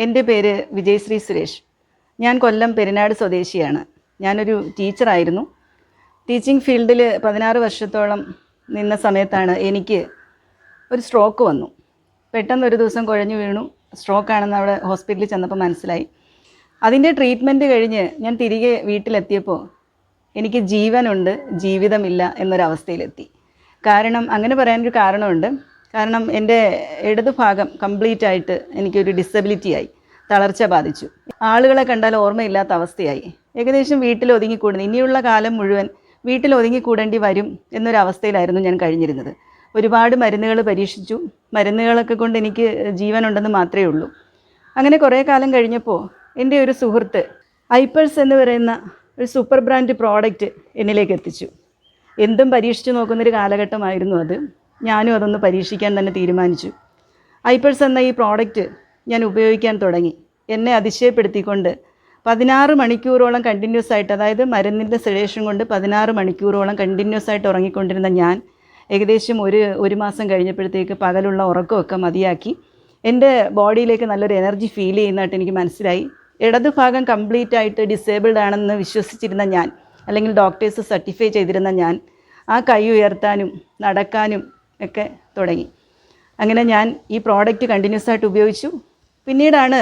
എന്റെ പേര് വിജയശ്രീ സുരേഷ്. ഞാൻ കൊല്ലം പെരിനാട് സ്വദേശിയാണ്. ഞാനൊരു ടീച്ചറായിരുന്നു. ടീച്ചിങ് ഫീൽഡിൽ പതിനാറ് വർഷത്തോളം നിന്ന സമയത്താണ് എനിക്ക് ഒരു സ്ട്രോക്ക് വന്നു. പെട്ടെന്ന് ഒരു ദിവസം കുഴഞ്ഞു വീണു. സ്ട്രോക്കാണെന്ന് അവിടെ ഹോസ്പിറ്റലിൽ ചെന്നപ്പോൾ മനസ്സിലായി. അതിന്റെ ട്രീറ്റ്മെന്റ് കഴിഞ്ഞ് ഞാൻ തിരികെ വീട്ടിലെത്തിയപ്പോൾ എനിക്ക് ജീവനുണ്ട് ജീവിതമില്ല എന്നൊരവസ്ഥയിലെത്തി. കാരണം അങ്ങനെ പറയാനൊരു കാരണമുണ്ട്. കാരണം എന്റെ ഇടതുഭാഗം കംപ്ലീറ്റ് ആയിട്ട് എനിക്കൊരു ഡിസബിലിറ്റി ആയി. തളർച്ച ബാധിച്ചു. ആളുകളെ കണ്ടാൽ ഓർമ്മയില്ലാത്ത അവസ്ഥയായി. ഏകദേശം വീട്ടിൽ ഒതുങ്ങിക്കൂടുന്നു ഇനിയുള്ള കാലം മുഴുവൻ വീട്ടിൽ ഒതുങ്ങിക്കൂടേണ്ടി വരും എന്നൊരവസ്ഥയിലായിരുന്നു ഞാൻ കഴിഞ്ഞിരുന്നത്. ഒരുപാട് മരുന്നുകൾ പരീക്ഷിച്ചു. മരുന്നുകളൊക്കെ കൊണ്ട് എനിക്ക് ജീവനുണ്ടെന്ന് മാത്രമേ ഉള്ളൂ. അങ്ങനെ കുറേ കാലം കഴിഞ്ഞപ്പോൾ എന്റെ ഒരു സുഹൃത്ത് ഐപ്പേഴ്സ് എന്ന് പറയുന്ന ഒരു സൂപ്പർ ബ്രാൻഡ് പ്രോഡക്റ്റ് എന്നിലേക്ക് എത്തിച്ചു. എന്തും പരീക്ഷിച്ചു നോക്കുന്നൊരു കാലഘട്ടമായിരുന്നു അത്. ഞാനും അതൊന്ന് പരീക്ഷിക്കാൻ തന്നെ തീരുമാനിച്ചു. ഐപ്പേഴ്സ് എന്ന ഈ പ്രോഡക്റ്റ് ഞാൻ ഉപയോഗിക്കാൻ തുടങ്ങി. എന്നെ അതിശയപ്പെടുത്തിക്കൊണ്ട് പതിനാറ് മണിക്കൂറോളം കണ്ടിന്യൂസ് ആയിട്ട് അതായത് മരുന്നിന്റെ സെഡേഷൻ കൊണ്ട് പതിനാറ് മണിക്കൂറോളം കണ്ടിന്യൂസ് ആയിട്ട് ഉറങ്ങിക്കൊണ്ടിരുന്ന ഞാൻ ഏകദേശം ഒരു ഒരു മാസം കഴിഞ്ഞപ്പോഴത്തേക്ക് പകലുള്ള ഉറക്കമൊക്കെ മതിയാക്കി. എന്റെ ബോഡിയിലേക്ക് നല്ലൊരു എനർജി ഫീൽ ചെയ്യുന്നതായിട്ട് എനിക്ക് മനസ്സിലായി. ഇടത് ഭാഗം കംപ്ലീറ്റ് ആയിട്ട് ഡിസേബിൾഡ് ആണെന്ന് വിശ്വസിച്ചിരുന്ന ഞാൻ അല്ലെങ്കിൽ ഡോക്ടേഴ്സ് സർട്ടിഫൈ ചെയ്തിരുന്ന ഞാൻ ആ കൈ ഉയർത്താനും നടക്കാനും ഒക്കെ തുടങ്ങി. അങ്ങനെ ഞാൻ ഈ പ്രോഡക്റ്റ് കണ്ടിന്യൂസ് ആയിട്ട് ഉപയോഗിച്ചു. പിന്നീടാണ്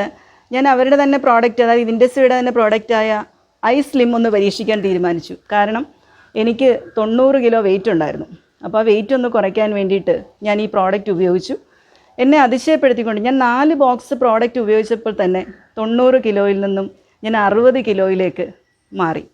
ഞാൻ അവരുടെ തന്നെ പ്രോഡക്റ്റ് അതായത് ഇൻഡസ്ട്രിയുടെ തന്നെ പ്രോഡക്റ്റായ ഐ സ്ലിം ഒന്ന് പരീക്ഷിക്കാൻ തീരുമാനിച്ചു. കാരണം എനിക്ക് തൊണ്ണൂറ് കിലോ വെയിറ്റ് ഉണ്ടായിരുന്നു. അപ്പോൾ ആ വെയിറ്റ് ഒന്ന് കുറയ്ക്കാൻ വേണ്ടിയിട്ട് ഞാൻ ഈ പ്രോഡക്റ്റ് ഉപയോഗിച്ചു. എന്നെ അതിശയപ്പെടുത്തിക്കൊണ്ട് ഞാൻ നാല് ബോക്സ് പ്രോഡക്റ്റ് ഉപയോഗിച്ചപ്പോൾ തന്നെ തൊണ്ണൂറ് കിലോയിൽ നിന്നും ഞാൻ അറുപത് കിലോയിലേക്ക് മാറി.